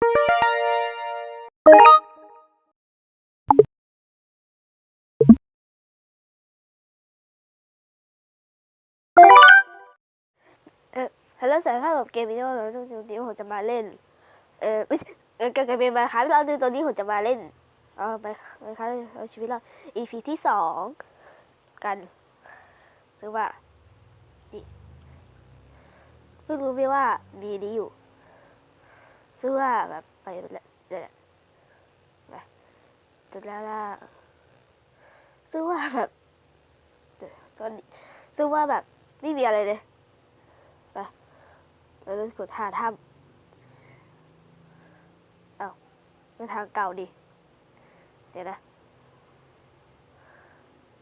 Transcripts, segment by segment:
เออฮัลโหลสวัสดีครับกับเกมวิดีโอเราตรงนี้ผมจะมาเล่น เออไม่ใช่เออเกมเกมมาครับเราในตัวนี้ผมจะมาเล่นเออไปไปครับเอาชีวิตเรา EP ที่สองกันซึ่งว่านี่เพิ่งรู้ไหมว่ามีนี้อยู่ ซึ่งว่าแบบไปแล้วเนี่ยไปจนแล้วละซึ่งว่าแบบตอนนี้ซึ่งว่าแบบไม่มีอะไรเลยไปเราจะกดหาถ้ำเอาไปทางเก่าดิเดี๋ยวนะ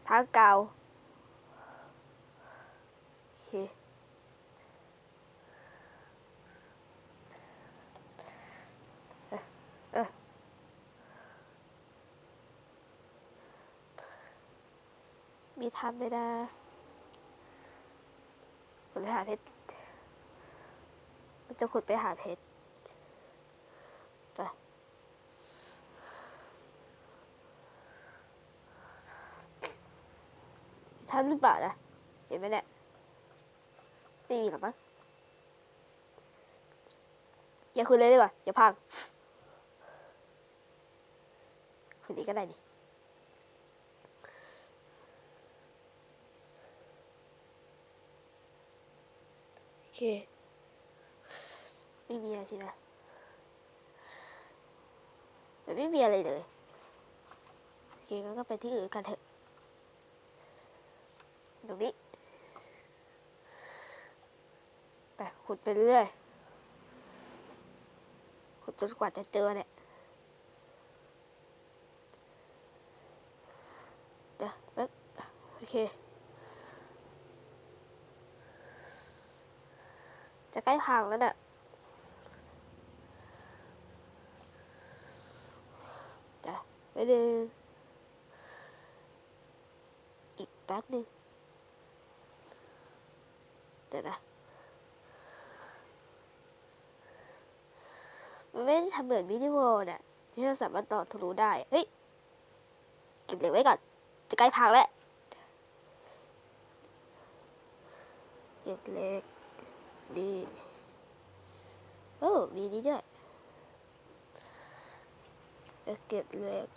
ทางเก่าโอเค เออเออ มีทำไหมนะกดไปหาเพชรมันจะขุดไปหาเพชรไปท่านหรือเปล่านะเห็นไหมเนี่ยไม่มีหรอมั้งอย่าคุยเลยดีกว่าอย่าพังคุยนี้ก็ได้นี่ เค ไม่มีอะไรสินะไม่มีอะไรเลยโอเคงั้นก็ไปที่อื่นกันเถอะตรงนี้ไปขุดไปเรื่อยขุดจนกว่าจะเจอเนี่ยเดี๋ยวแป๊บโอเค จะใกล้พังแล้วเนี่ยเดี๋ยวไปดูอีกแป๊บนึงเดี๋ยวนะมันไม่ได้ทำเหมือนวิดีโอเนี่ยที่เราสามารถต่อทะลุได้ เฮ้ย เก็บเหล็กไว้ก่อน จะใกล้พังแล้ว เก็บเหล็ก ดีโอ้มีนี้ด้วยเอ้ยเก็บเหล็ก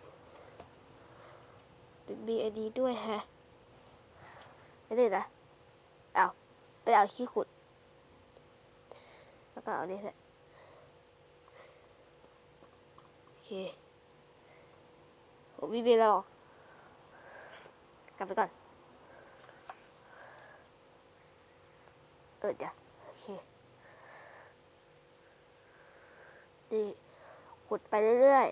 มีอันนี้ด้วยแฮะไม่ได้นะเอาไปเอาขี้ขุด แล้วก็เอานี่แหละโอเคผมมีเวลาหรอกกลับไปก่อน เออเดี๋ยวโอเค นี่ขุดไปเรื่อย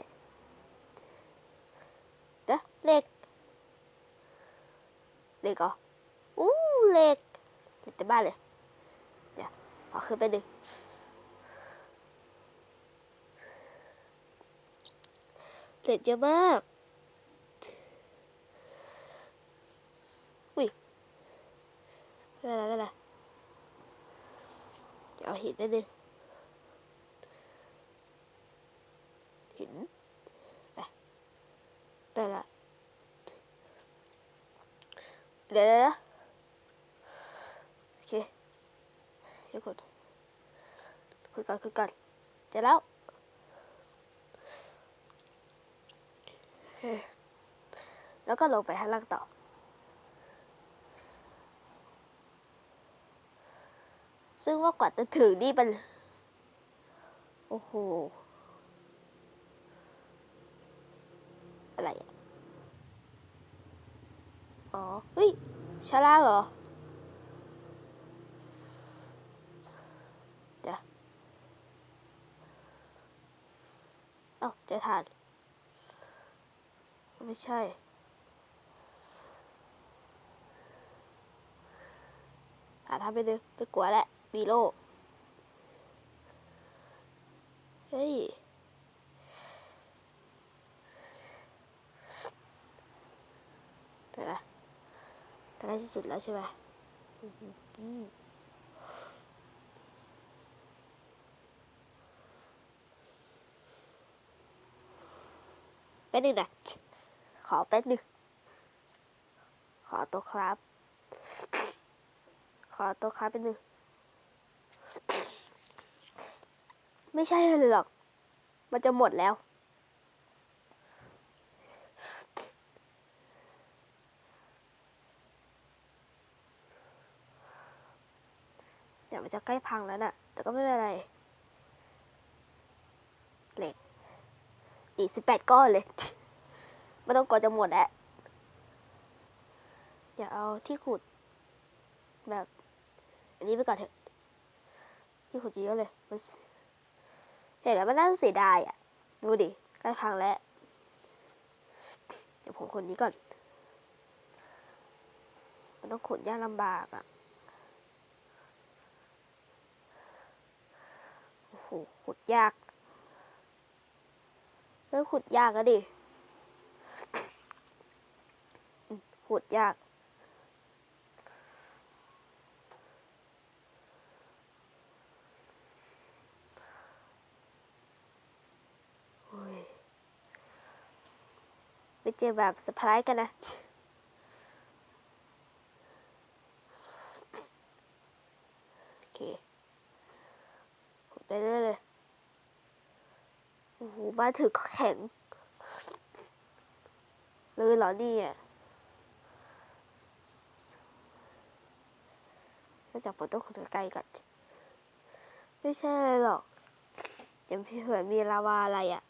ๆเด้อเหล็กเหล็กเหรออู้เหล็กเหล็กเต็มบ้านเลย เดี๋ยวขอขึ้นไปหนึ่งเหล็กเยอะมากอุ้ยไม่เป็นไรไม่เป็นไรเดี๋ยวเอาหินนิดนึง หินไปได้ละเดี๋ยวนะโอเคเดี๋ยวกดกดก่อนกดก่อน เจแล้ว โอเค แล้วก็ลงไปข้างล่างต่อ ซึ่งว่ากว่าจะถึงนี่เป็นโอ้โห อะไรอะอ๋อ เฮ้ยชาลาเหรอ เดี๋ยว เอ้าเจะทานไม่ใช่หาทำไปดูไปกลัวแหละมีโลเฮ้ยเดี๋ยวนะใกล้ที่สุดแล้วใช่ไหมอืมอืม แป๊บนึงนะขอแป๊บนึงขอตัวครับ ขอตัวครับแป๊บนึงไม่ใช่เลยหรอก มันจะหมดแล้วเดี๋ยวมันจะใกล้พังแล้วน่ะ แต่ก็ไม่เป็นไร เหล็ก อีกสิบแปดก้อนเลย ไม่ต้องกลัวจะหมดแหล้วอย่าเอาที่ขุด แบบ อันนี้ไปก่อนเถอะ ที่ขุดเยอะเลย เห็นแล้วมันน่าเสียดายอะ ดูดิใกล้พังแล้ว เดี๋ยวผมคนนี้ก่อน มันต้องขุดยากลำบากอะโอ้โหขุดยาก เริ่มขุดยากแล้วดิ ขุดยาก ไปเจอแบบเซอร์ไพรส์กันนะโอเคขุดไปเรื่อยเลย มาถึงแข็งเลยเหรอเนี่ยน่าจะปวดต้องขุดไกลก่อนไม่ใช่อะไรหรอกยังเผื่อมีลาวาอะไรอะ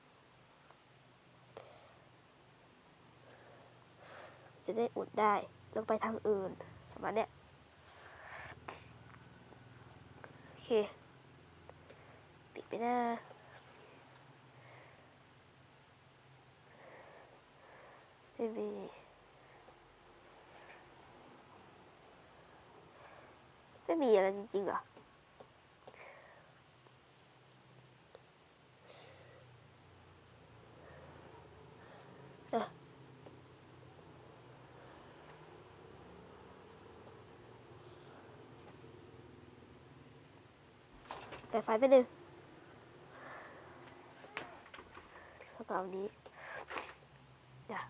จะได้อุดได้ลงไปทางอื่นประมาณเนี้ยโอเค ปิดไปหน้า ไม่มี ไม่มีอะไรจริงๆเหรอเออแต่ไฟไปหนึ่งแล้วก็เอานี้เดี๋ยว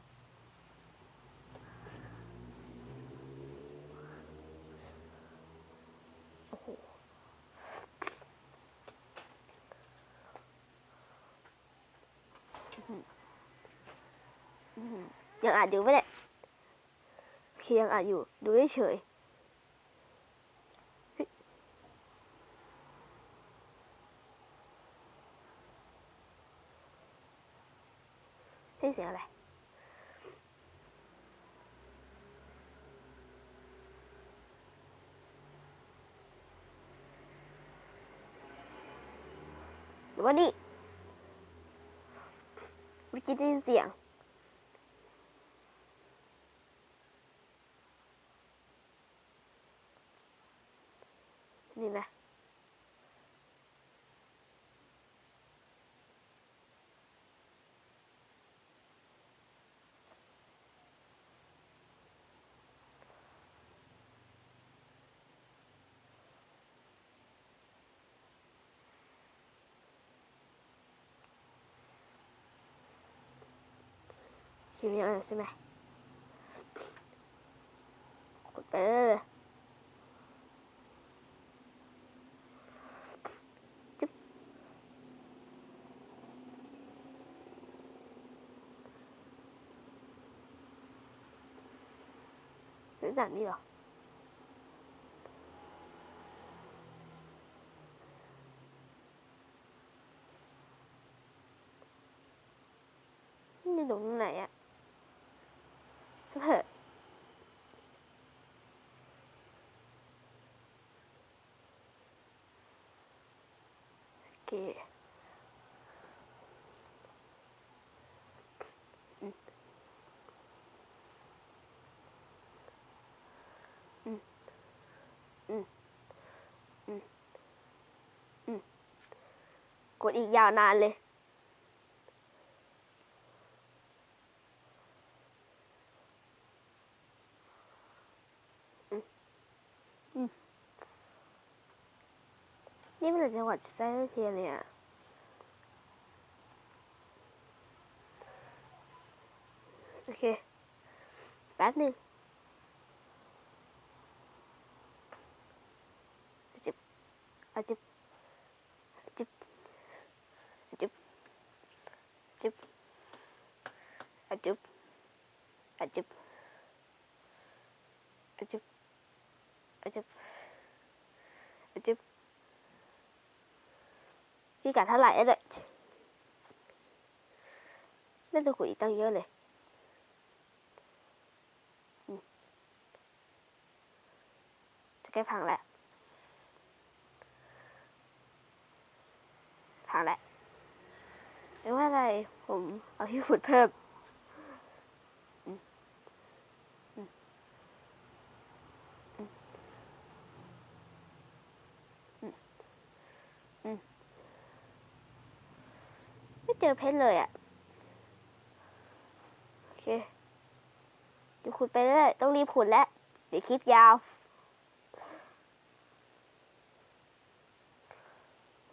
โอ้โหอื้อหืออื้อหือยัง อ่านอยู่ไหมเนี่ยโอเคยังอ่านอยู่ ดูเฉยๆเฮ้ยได้เสียงอะไรหรือว่านี่เมื่อกี้ได้ยินเสียง นี่นะ คิดมีอะไรใช่ไหมกดไปเลยจิ๊บเป็นแบบนี้เหรอ นี่ตรงไหนอะเฮ้ยโอ เค อืม อืม อืม อืม กดอีกยาวนานเลย อยู่จังหวัดไซเทียเนี่ย โอเค แป๊บหนึ่งจิบอาจิบจิบจิบจิบอาจิบอาจิบอาจิบอาจิบอาจิบ พี่กัดเท่าไหร่อเนี่ยน่าจะขุยตั้งเยอะเลยจะใกล้พังแล้วพังแล้วไม่ว่าอะไร ผมเอาที่ฝุดเพิ่มอืมอืมอืมอืมไม่ เจอเพชรเลยอะ โอเคเดี๋ยวขุดไปเรื่อยต้องรีบขุดแล้ว เดี๋ยวคลิปยาว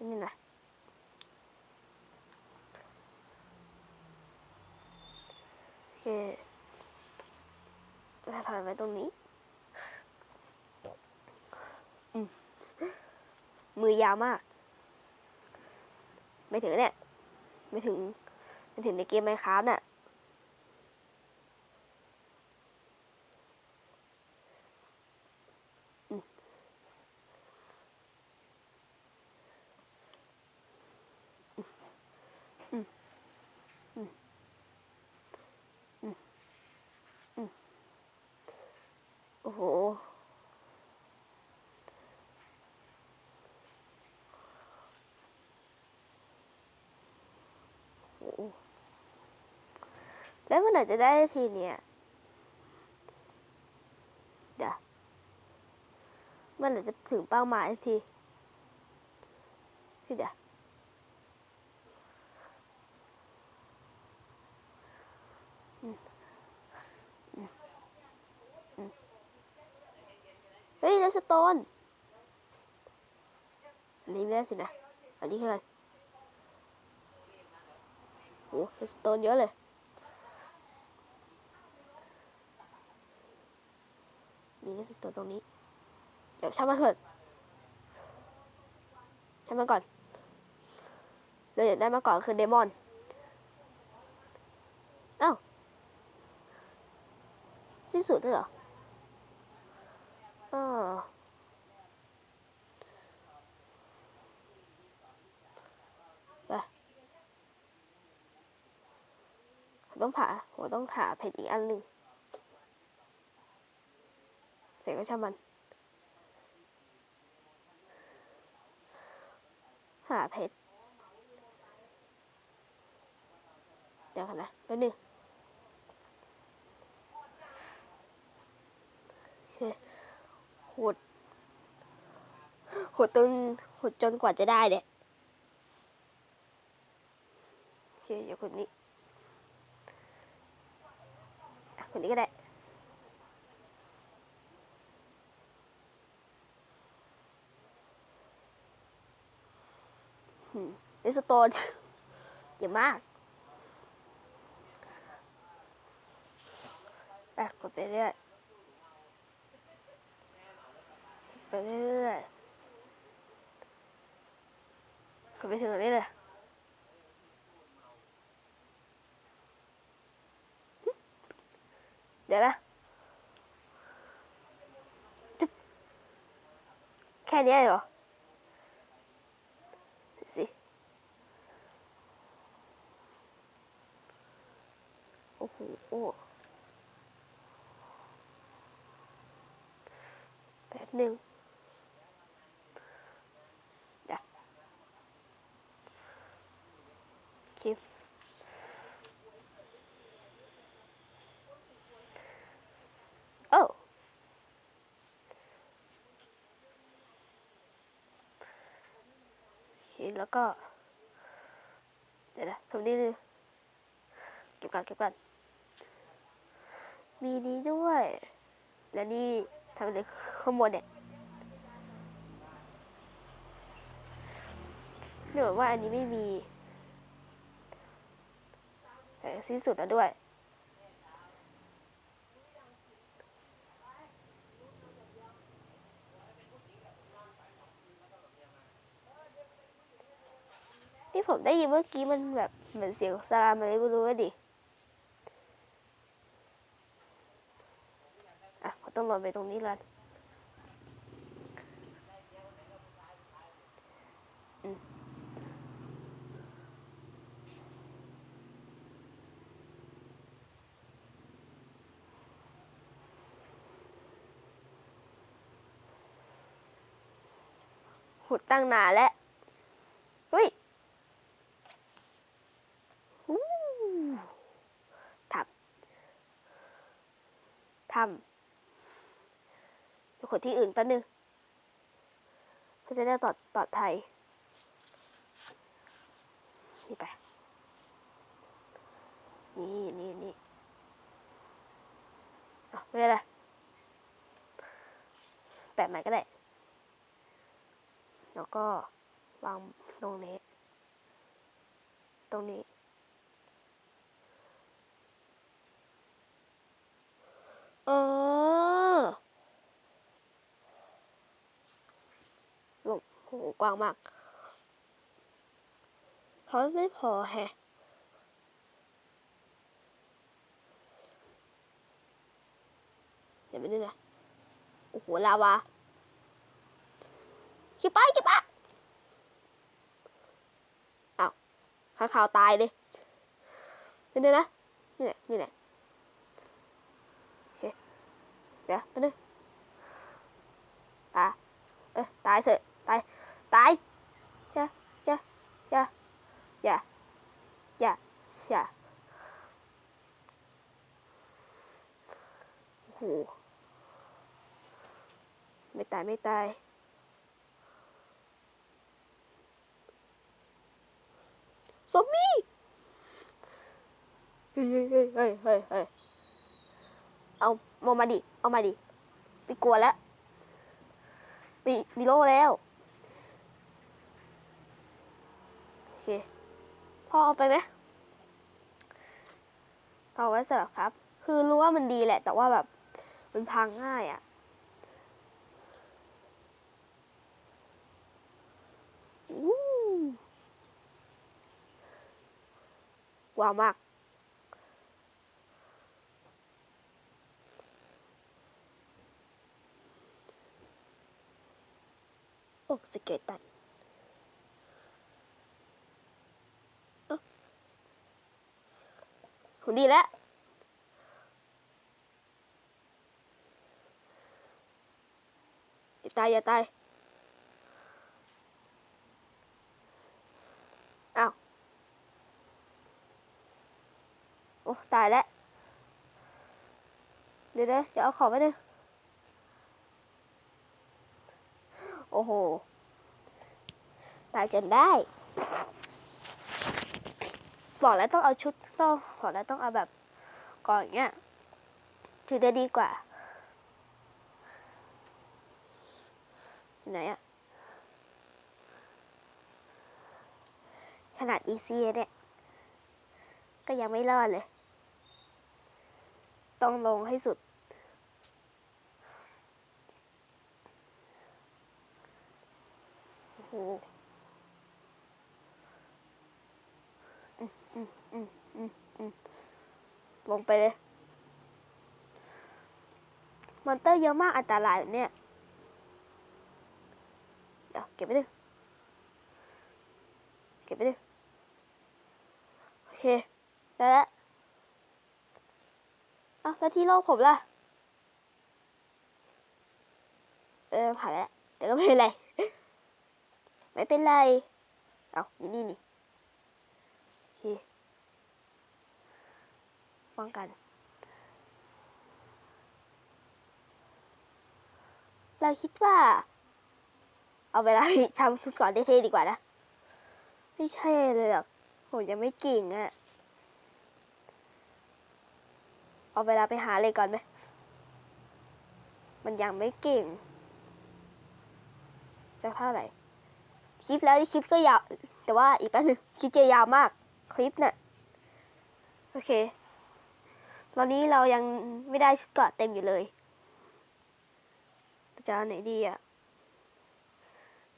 นี่นะโอเคแล้วผ่านไปตรงนี้มมือยาวมาก ไม่ถึงเนี่ย ไม่ถึงไม่ถึงในเกมไมค้าน่ะ อืมอืมอืมอืมอืมโอ้โห โอ้โห แล้วเมื่อไหร่จะได้ทีเนี่ยเดี๋ยวเมื่อไหร่จะถึงเป้าหมายทีพี่เดี๋ยวอืมอืมอืมเฮ้ยเลสโตนอันนี้ไม่ได้สินะ อันนี้คืออะไรโอ้เลสโตนเยอะเลย มีเลสโตนตรงนี้ เดี๋ยวช่างมันเถิดช่างมันก่อนเราอยากได้มาก่อนคือเดมอนเอ้าสิ้นสุดด้วยเหรอไปต้องผ่าผมต้องผ่าเพชรอีกอันหนึ่ง สร็จก็ช่างมัน หาเพชร เดี๋ยวกันนะแป๊บนึงโอเคขุด ขุดจนขุดจนกว่าจะได้เนี่ยโอเคเดี๋ยวขุดนี้ขุดนี้ก็ได้ อืมลิสโตนเยอะมากไปกดไปเรื่อยไปเรื่อยกดไปถึงตรงนี้เลยเดี๋ยวนะจุ๊บแค่นี้เหรอ 오 뺏는 야 give oh thì là có. Đây là thử đi đi. Chụp cận chụp มีนี้ด้วย และนี่ทำเลยข้างบนเนี่ยหนูว่าอันนี้ไม่มีแต่สิ้นสุดแล้วด้วยที่ผมได้ยินเมื่อกี้มันแบบเหมือนเสียงซาลามอะไรไม่รู้ดิ อะผมต้องลงไปตรงนี้ล้วอืมหุดตั้งนานแล้วเฮ้ยทำทำ ไปขนที่อื่นแป๊บนึงเพื่อจะได้ปลอดปลอดภัยนี่ไป นี่นี่นี่อะไม่เป็นไรแปะใหม่ก็ได้ แล้วก็วางตรงนี้ ตรงนี้ เออ โหกว้างมากเพราะไม่พอแฮะเดี๋ยวไปดูนะโอ้โหลาวาขี้ไปขี้ไปอ้าวข้าข่าวตายเลยเดี๋ยวนะนี่แหละนี่แหละเดี๋ยวไปบนึงตายเอ้ยตายเถอะ ตายตายอย่าอย่าอย่าอย่าอย่าอย่าโอ้โหไม่ตายไม่ตายซอมบี้เฮ้ยเฮ้ยเฮ้ยเฮ้ยเฮ้ยเอาเอามาดิ เอามาดิไม่กลัวแล้ว มี มีโล่แล้ว โอ เคพ่อเอาไปไหมเอาไว้สำหรับครับ คือรู้ว่ามันดีแหละ แต่ว่าแบบมันพังง่ายอะ่ะว้าวมากโอ้สเกตตันเอ้า ผมดีแล้ว อย่าตาย อย่าตาย อ้าว โอ้ ตายแล้ว เดี๋ยวเดี๋ยวเดี๋ยวเอาของไปหนึ่งโอ้โห ตายจนได้ บอกแล้วต้องเอาชุด ต้องบอกแล้วต้องเอาแบบก่อนเงี้ยถือได้ดีกว่าไหนอะขนาดอีซีเนี่ย ก็ยังไม่รอดเลย ต้องลงให้สุด โอ้โหอืมอืมอืมอืมอืม ลงไปเลย มอนเตอร์เยอะมากอันตรายแบบเนี่ย เดี๋ยวเก็บไปดิ เก็บไปดิ โอเค ได้แล้วเอ้าแล้วที่โลกผมล่ะ เออผ่านแล้วแต่ก็ไม่เป็นไร ไม่เป็นไร เอานี่นี่นี่โอเค ป้องกัน เราคิดว่า เอาเวลาไปทำทุกก่อนเท่ๆดีกว่านะ ไม่ใช่เลยหรอกผมยังไม่เก่งอะ่ะเอาเวลาไปหาเลยก่อนไหม มันยังไม่เก่งจะเท่าไหร่ คลิปแล้วคลิปก็ยาว แต่ว่าอีกแป๊บนึงคลิปจะยาวมาก คลิปน่ะโอเค ตอนนี้เรายังไม่ได้ชุดเกราะเต็มอยู่เลยจะเอาไหนดีอะ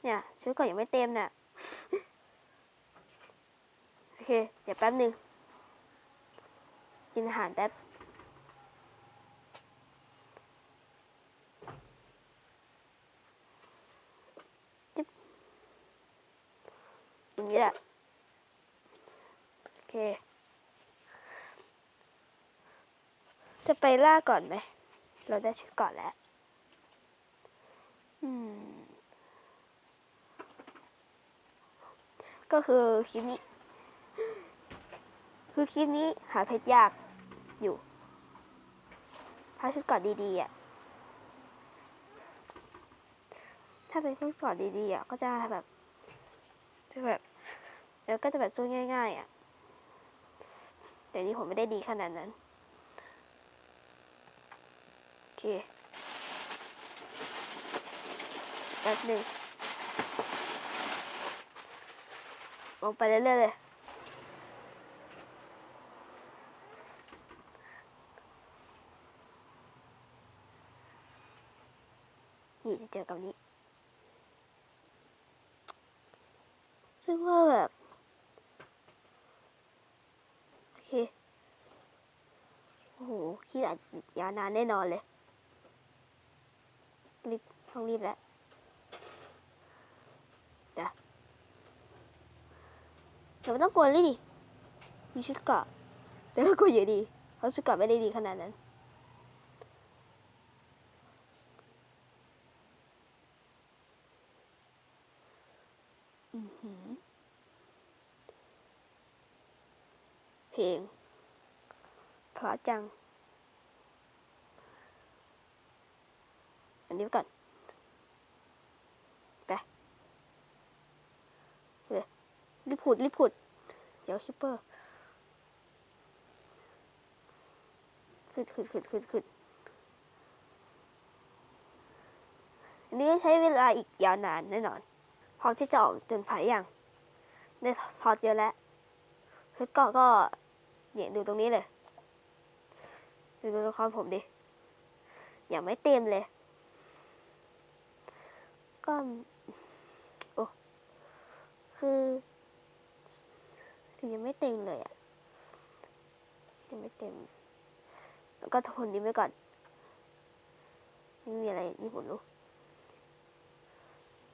เนี่ยชุดเกราะยังไม่เต็มน่ะ โอเค เดี๋ยวแป๊บหนึ่งกินอาหารแป๊บจิ๊บอย่างนี้แหละโอเค จะไปล่าก่อนไหม เราได้ชุดก่อนแล้ว อืม ก็คือคลิปนี้ คือคลิปนี้หาเพชรยากอยู่ถ้าชุดก่อนดีๆอะ ถ้าเป็นชุดก่อนดีๆอะก็จะแบบ จะแบบแล้วก็จะแบบสู้ง่าย ๆ อะ แต่นี่ผมไม่ได้ดีขนาดนั้น เคแป๊บหนึ่งลงไปเรื่อยๆเลยนี่จะเจอกับนี้ ซึ่งว่าแบบ โอเค โอ้โหขี้อาจจะยาวนานแน่นอนเลย รีบต้องรีบแล้วเดี๋ยวเดี๋ยวไม่ต้องกลัวเลยดิ มีชุดเกาะแต่ก็กลัวอยู่ดี เพราะชุดเกาะไม่ได้ดีขนาดนั้นเพลงเพราะจัง อันนี้ก่อนไปเลยรีบขุดรีบขุด เดี๋ยวคิปเปอร์ขึ้นขึ้นขึ้นขึ้นขึ้นอันนี้ใช้เวลาอีกยาวนานแน่นอน พร้อมที่จะออกจนผายอย่างได้ทอดเยอะแล้วเพชรเกาะก็เนี่ยดูตรงนี้เลย ดูตัวละครผมดิ ยังไม่เต็มเลย ก็โอ้คือยังไม่เต็มเลยอะยังไม่เต็ม แล้วก็ทนนี้ไว้ก่อน นี่มีอะไรนี่ผมรู้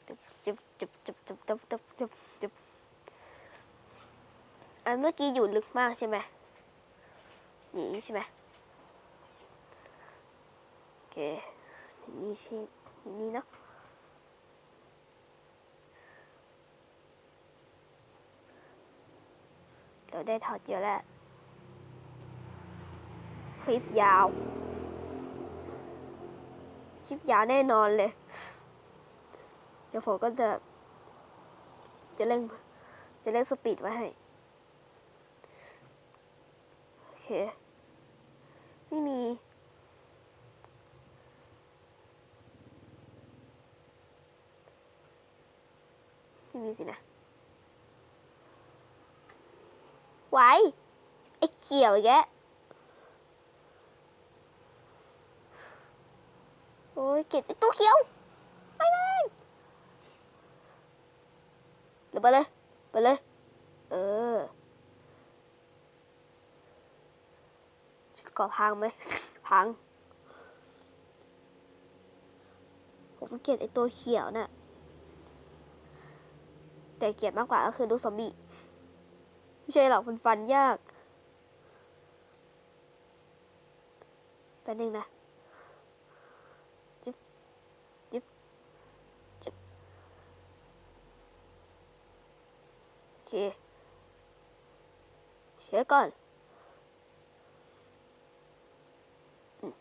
จุบจุบจุบจุบจุบจุบจุบจุบจุบอันเมื่อกี้อยู่ลึกมากใช่ไหมนี่ใช่ไหมโอเคนี่ใช่นี่เนาะ ดี๋ยวได้ถอดเยอะแล้ว คลิปยาว คลิปยาวแน่นอนเลย เดี๋ยวผมก็จะ จะเร่ง จะเร่งสปีดไว้ให้ โอเค ไม่มีไม่มีสินะ ไว้ ไอ้เขียวอีกแกโอ้ยเกลียดไอ้ตัวเขียว ไปไปเดี๋ยวไปเลย ไปเลย เออชุดเกาะพังไหมพัง ผมเกลียดไอ้ตัวเขียวน่ะแต่เกลียดมากกว่าก็คือลูกซอมบี้ ไม่ใช่หรอกมันฟันยากแป๊บนึงนะจิบจิบจิบโอเคเชียก่อนอืม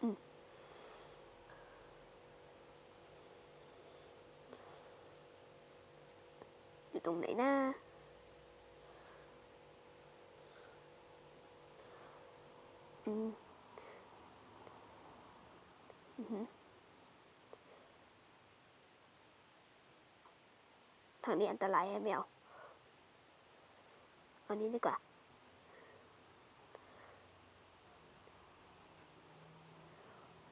อืมอยู่ตรง ไหนนะอืม อือทางนี้อันตรายให้ไม่เอาเอานี้ดีกว่า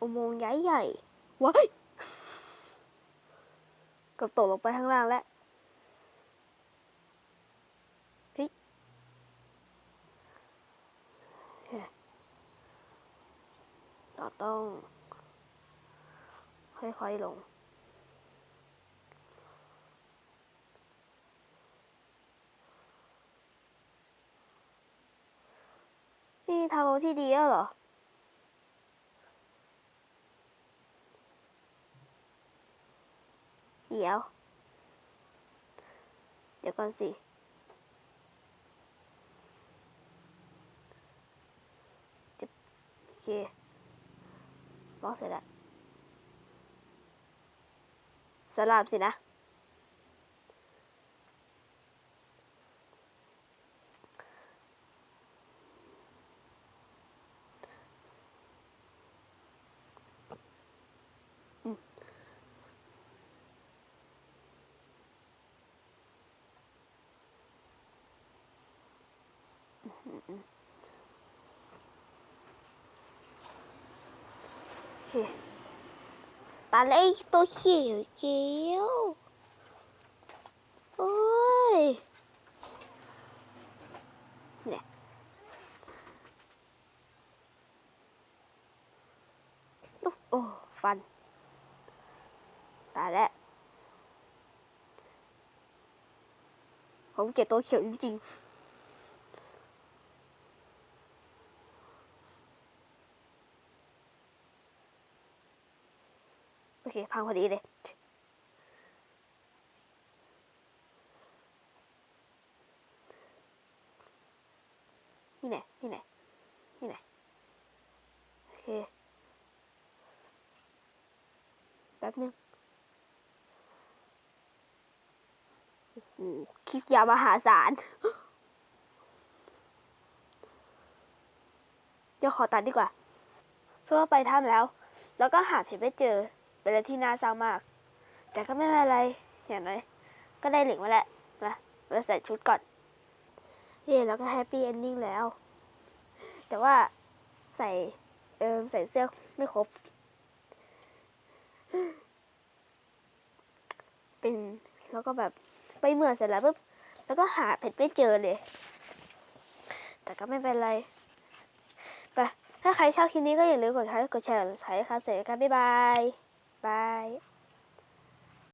อุโมงค์ใหญ่ใหญ่ๆว้ายกับตกลงไปข้างล่างแล้ว ต้อง ค่อยๆลง นี่ทางลงที่ดีแล้วเหรอเดี๋ยว เดี๋ยวก่อนสิ จะโอเค บล็อกเสร็จแล้วสลามสินะ โอ เคตาเลยตัวเขียวเขียวโอ้ยเนี่ยตุ๊บโอ้ฟันตายแล้วผมเกลียดตัวเขียวจริงๆ เคพังพอดีเลยนี่ไหนนี่ไหนนี่ไหนโอเคแป๊บนึงโอ้คลิปยาวมหาศาลเดี๋ยวขอตัดดีกว่าเพราะว่าไปถ้ำแล้ว แล้วก็หาเพจไม่เจอ เป็นอะไรที่น่าเศร้ามาก แต่ก็ไม่เป็นไร อย่างน้อยก็ได้เหล็กมาแล้วนะเราใส่ชุดก่อน เย่แล้วก็แฮปปี้เอนดิ้งแล้ว แต่ว่าใส่เอิมใส่เสื้อไม่ครบ เป็นแล้วก็แบบไปเมื่องเสร็จแล้วปุ๊บแล้วก็หาเพจไม่เจอเลย แต่ก็ไม่เป็นไร ไป ถ้าใครชอบคลิปนี้ก็อย่าลืมกดไลค์กดแชร์กดซับสไครต์ครับเสร็จกันบ๊ายบาย บาย